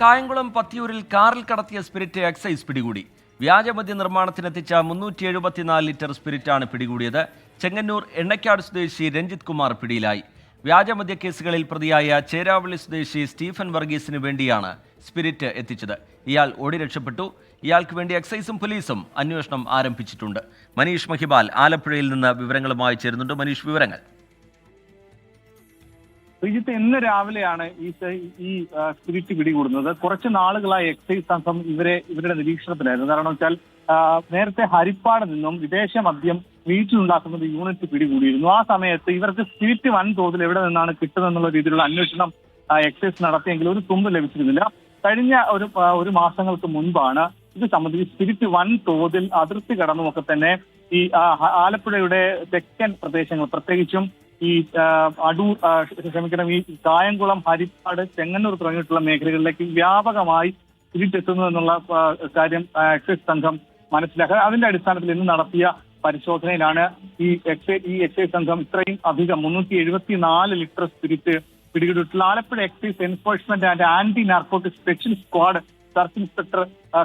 കായംകുളം പത്തിയൂരിൽ കാറിൽ കടത്തിയ spirit excise പിടികൂടി. വ്യാജമദ്യ നിർമ്മാണത്തിനെത്തിച്ച മുന്നൂറ്റി എഴുപത്തിനാല് ലിറ്റർ സ്പിരിറ്റാണ് പിടികൂടിയത്. ചെങ്ങന്നൂർ എണ്ണക്കാട് സ്വദേശി രഞ്ജിത് കുമാർ പിടിയിലായി. വ്യാജമദ്യ കേസുകളിൽ പ്രതിയായ ചേരാവള്ളി സ്വദേശി സ്റ്റീഫൻ വർഗീസിന് വേണ്ടിയാണ് സ്പിരിറ്റ് എത്തിച്ചത്. ഇയാൾ ഓടി രക്ഷപ്പെട്ടു. ഇയാൾക്ക് വേണ്ടി എക്സൈസും പോലീസും അന്വേഷണം ആരംഭിച്ചിട്ടുണ്ട്. മനീഷ് മഹിബാൽ ആലപ്പുഴയിൽ നിന്ന് വിവരങ്ങളുമായി ചേരുന്നുണ്ട്. മനീഷ് വിവരങ്ങൾ. ശ്രീജിത്ത് ഇന്ന് രാവിലെയാണ് ഈ ഈ സ്പിരിറ്റ് പിടികൂടുന്നത്. കുറച്ച് നാളുകളായി എക്സൈസ് സംഘം ഇവരെ ഇവരുടെ നിരീക്ഷണത്തിലായിരുന്നു. കാരണം വെച്ചാൽ നേരത്തെ ഹരിപ്പാട് നിന്നും വിദേശ മദ്യം വീട്ടിലുണ്ടാക്കുന്ന ഒരു യൂണിറ്റ് പിടികൂടിയിരുന്നു. ആ സമയത്ത് ഇവർക്ക് സ്പിരിറ്റ് വൻതോതിൽ എവിടെ നിന്നാണ് കിട്ടുന്നതെന്നുള്ള രീതിയിലുള്ള അന്വേഷണം എക്സൈസ് നടത്തിയെങ്കിൽ ഒരു തുമ്പ് ലഭിച്ചിരുന്നില്ല. കഴിഞ്ഞ ഒരു ഒരു മാസങ്ങൾക്ക് മുൻപാണ് ഇത് സംബന്ധിച്ച് സ്പിരിറ്റ് വൻ തോതിൽ അതിർത്തി കടന്നുമൊക്കെ തന്നെ ഈ ആലപ്പുഴയുടെ തെക്കൻ പ്രദേശങ്ങൾ പ്രത്യേകിച്ചും ഈ അടൂർ ക്ഷമിക്കണം ഈ കായംകുളം ഹരിപ്പാട് ചെങ്ങന്നൂർ തുടങ്ങിയിട്ടുള്ള മേഖലകളിലേക്ക് വ്യാപകമായി തിരിച്ചെത്തുന്നു എന്നുള്ള കാര്യം എക്സൈസ് സംഘം മനസ്സിലാക്കുക അതിന്റെ അടിസ്ഥാനത്തിൽ ഇന്ന് നടത്തിയ പരിശോധനയിലാണ് ഈ എക്സൈസ് ഈ എക്സൈസ് സംഘം ഇത്രയും അധികം മുന്നൂറ്റി എഴുപത്തിനാല് litre spirit പിടികൂടിയിട്ടുള്ള Alappuzha excise enforcement and anti narcotic special squad circle inspector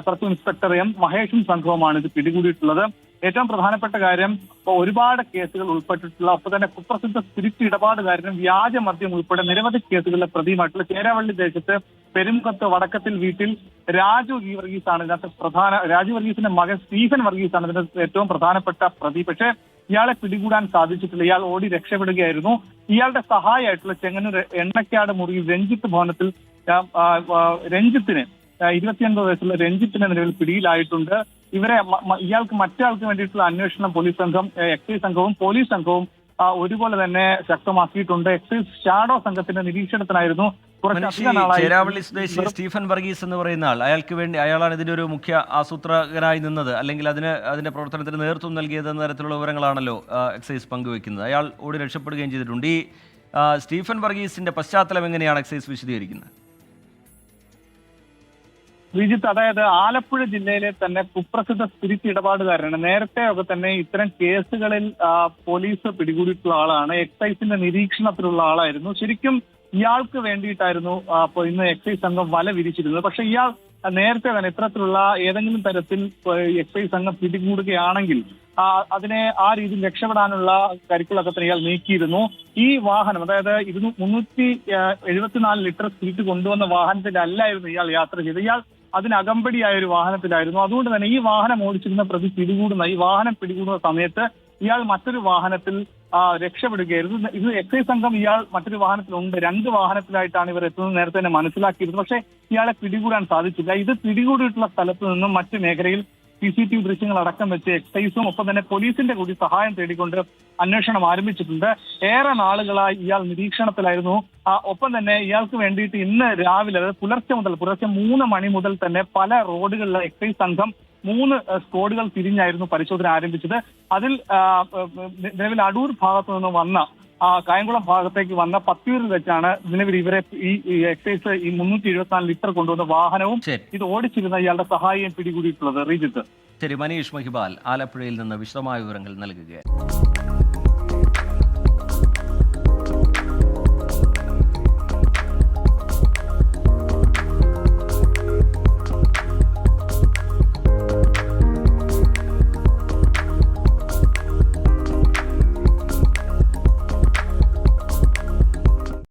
circle inspector M മഹേഷും സംഘവുമാണ് ഇത് പിടികൂടിയിട്ടുള്ളത്. ഏറ്റവും പ്രധാനപ്പെട്ട കാര്യം ഒരുപാട് കേസുകൾ ഉൾപ്പെട്ടിട്ടുള്ള അപ്പൊ തന്നെ കുപ്രസിദ്ധ സ്പിരിറ്റ് ഇടപാടുകാരനും വ്യാജ മദ്യം ഉൾപ്പെടെ നിരവധി കേസുകളിലെ പ്രതിയുമായിട്ടുള്ള ചേരാവള്ളി ദേശത്ത് പെരുമുഖത്ത് വടക്കത്തിൽ വീട്ടിൽ രാജു ഈ വർഗീസ് ആണ് ഇതിനകത്ത് പ്രധാന രാജു വർഗീസിന്റെ മകൻ സ്റ്റീഫൻ വർഗീസ് ആണ് ഇതിന്റെ ഏറ്റവും പ്രധാനപ്പെട്ട പ്രതി. പക്ഷേ ഇയാളെ പിടികൂടാൻ സാധിച്ചിട്ടില്ല. ഇയാൾ ഓടി രക്ഷപ്പെടുകയായിരുന്നു. ഇയാളുടെ സഹായമായിട്ടുള്ള ചെങ്ങന്നൂർ എണ്ണക്കാട് മുറി രഞ്ജിത്ത് ഭവനത്തിൽ രഞ്ജിത്തിന് ഇരുപത്തിയൊൻപത് വയസ്സുള്ള രഞ്ജിത്തിന്റെ നിലവിൽ പിടിയിലായിട്ടുണ്ട്. ഇവരെ ഇയാൾക്ക് മറ്റാൾക്ക് വേണ്ടിയിട്ടുള്ള അന്വേഷണം പോലീസ് സംഘം എക്സൈസ് സംഘവും പോലീസ് സംഘവും ഒരുപോലെ തന്നെ ശക്തമാക്കിയിട്ടുണ്ട്. എക്സൈസ് ഷാഡോ സംഘത്തിന്റെ നിരീക്ഷണത്തിനായിരുന്നു ചേരാവള്ളി സ്വദേശി സ്റ്റീഫൻ വർഗീസ് എന്ന് പറയുന്ന ആൾ അയാൾക്ക് വേണ്ടി അയാളാണ് ഇതിന്റെ ഒരു മുഖ്യ ആസൂത്രകനായി നിന്നത്. അല്ലെങ്കിൽ അതിന് അതിന്റെ പ്രവർത്തനത്തിന് നേതൃത്വം നൽകിയത് എന്ന തരത്തിലുള്ള വിവരങ്ങളാണല്ലോ എക്സൈസ് പങ്കുവെക്കുന്നത്. അയാൾ ഓടി രക്ഷപ്പെടുകയും ചെയ്തിട്ടുണ്ട്. ഈ സ്റ്റീഫൻ വർഗീസിന്റെ പശ്ചാത്തലം എങ്ങനെയാണ് എക്സൈസ് വിശദീകരിക്കുന്നത്? ശ്രീജിത്ത് അതായത് ആലപ്പുഴ ജില്ലയിലെ തന്നെ കുപ്രസിദ്ധ സ്പിരിറ്റ് ഇടപാടുകാരനാണ് നേരത്തെ ഒക്കെ തന്നെ ഇത്തരം കേസുകളിൽ പോലീസ് പിടികൂടിയിട്ടുള്ള ആളാണ്. എക്സൈസിന്റെ നിരീക്ഷണത്തിലുള്ള ആളായിരുന്നു. ശരിക്കും ഇയാൾക്ക് വേണ്ടിയിട്ടായിരുന്നു ഇന്ന് എക്സൈസ് സംഘം വല വിരിച്ചിരുന്നത്. പക്ഷെ ഇയാൾ നേരത്തെ തന്നെ ഇത്തരത്തിലുള്ള ഏതെങ്കിലും തരത്തിൽ എക്സൈസ് സംഘം പിടികൂടുകയാണെങ്കിൽ അതിനെ ആ രീതിയിൽ രക്ഷപ്പെടാനുള്ള കരുക്കളൊക്കെ തന്നെ ഇയാൾ നീക്കിയിരുന്നു. ഈ വാഹനം അതായത് ഇരുന്നൂ മുന്നൂറ്റി എഴുപത്തിനാല് ലിറ്റർ സ്പിരിറ്റ് കൊണ്ടുവന്ന വാഹനത്തിലല്ലായിരുന്നു ഇയാൾ യാത്ര ചെയ്തത്. ഇയാൾ അതിനകമ്പടിയായ ഒരു വാഹനത്തിലായിരുന്നു. അതുകൊണ്ട് തന്നെ ഈ വാഹനം ഓടിച്ചിരുന്ന പ്രതി പിടികൂടുന്ന ഈ വാഹനം പിടികൂടുന്ന സമയത്ത് ഇയാൾ മറ്റൊരു വാഹനത്തിൽ രക്ഷപ്പെടുകയായിരുന്നു. ഇത് എക്സൈസ് സംഘം ഇയാൾ മറ്റൊരു വാഹനത്തിലുണ്ട്. രണ്ട് വാഹനത്തിലായിട്ടാണ് ഇവർ എത്തുന്നത് നേരത്തെ തന്നെ മനസ്സിലാക്കിയിരുന്നത് പക്ഷേ ഇയാളെ പിടികൂടാൻ സാധിച്ചില്ല. ഇത് പിടികൂടിയിട്ടുള്ള സ്ഥലത്ത് നിന്നും മറ്റ് മേഖലയിൽ സി സി ടി വി ദൃശ്യങ്ങൾ അടക്കം വെച്ച് എക്സൈസും ഒപ്പം തന്നെ പോലീസിന്റെ കൂടി സഹായം തേടിക്കൊണ്ട് അന്വേഷണം ആരംഭിച്ചിട്ടുണ്ട്. ഏറെ നാളുകളായി ഇയാൾ നിരീക്ഷണത്തിലായിരുന്നു. ഒപ്പം തന്നെ ഇയാൾക്ക് വേണ്ടിയിട്ട് ഇന്ന് രാവിലെ അതായത് പുലർച്ചെ മുതൽ പുലർച്ചെ മൂന്ന് മണി മുതൽ തന്നെ പല റോഡുകളിലെ എക്സൈസ് സംഘം മൂന്ന് സ്ക്വാഡുകൾ തിരിഞ്ഞായിരുന്നു പരിശോധന ആരംഭിച്ചത്. അതിൽ നിലവിൽ അടൂർ ഭാഗത്തു നിന്ന് വന്ന കായംകുളം ഭാഗത്തേക്ക് വന്ന പത്തിയൂരിൽ വെച്ചാണ് ഇതിനെ ഇവരെ ഈ ഈ എക്സൈസ് ഈ മുന്നൂറ്റി എഴുപത്തിനാല് ലിറ്റർ കൊണ്ടുവന്ന വാഹനവും ഇത് ഓടിച്ചിരുന്ന ഇയാളുടെ സഹായം പിടികൂടിയിട്ടുള്ളത്. റീജിത്ത്. ശരി മനീഷ് മഹിബാൽ ആലപ്പുഴയിൽ നിന്ന് വിശദമായ വിവരങ്ങൾ നൽകുകയാണ്.